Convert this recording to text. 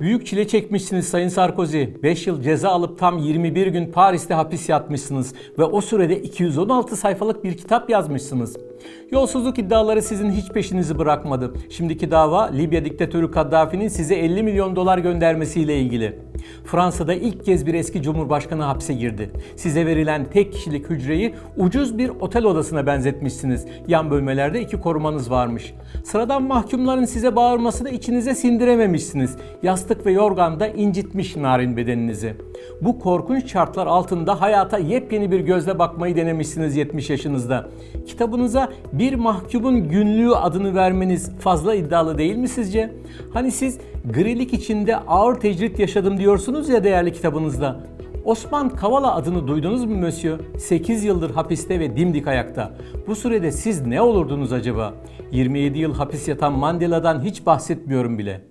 Büyük çile çekmişsiniz Sayın Sarkozy. 5 yıl ceza alıp tam 21 gün Paris'te hapis yatmışsınız ve o sürede 216 sayfalık bir kitap yazmışsınız. Yolsuzluk iddiaları sizin hiç peşinizi bırakmadı. Şimdiki dava Libya diktatörü Kaddafi'nin size 50 milyon dolar göndermesiyle ilgili. Fransa'da ilk kez bir eski cumhurbaşkanı hapse girdi. Size verilen tek kişilik hücreyi ucuz bir otel odasına benzetmişsiniz. Yan bölmelerde iki korumanız varmış. Sıradan mahkumların size bağırmasını içinize sindirememişsiniz. Yastık ve yorgan da incitmiş narin bedeninizi. Bu korkunç şartlar altında hayata yepyeni bir gözle bakmayı denemişsiniz 70 yaşınızda. Kitabınıza bir mahkumun günlüğü adını vermeniz fazla iddialı değil mi sizce? Hani siz grilik içinde ağır tecrit yaşadım diyorsunuz ya değerli kitabınızda. Osman Kavala adını duydunuz mu Mösyö? 8 yıldır hapiste ve dimdik ayakta. Bu sürede siz ne olurdunuz acaba? 27 yıl hapis yatan Mandela'dan hiç bahsetmiyorum bile.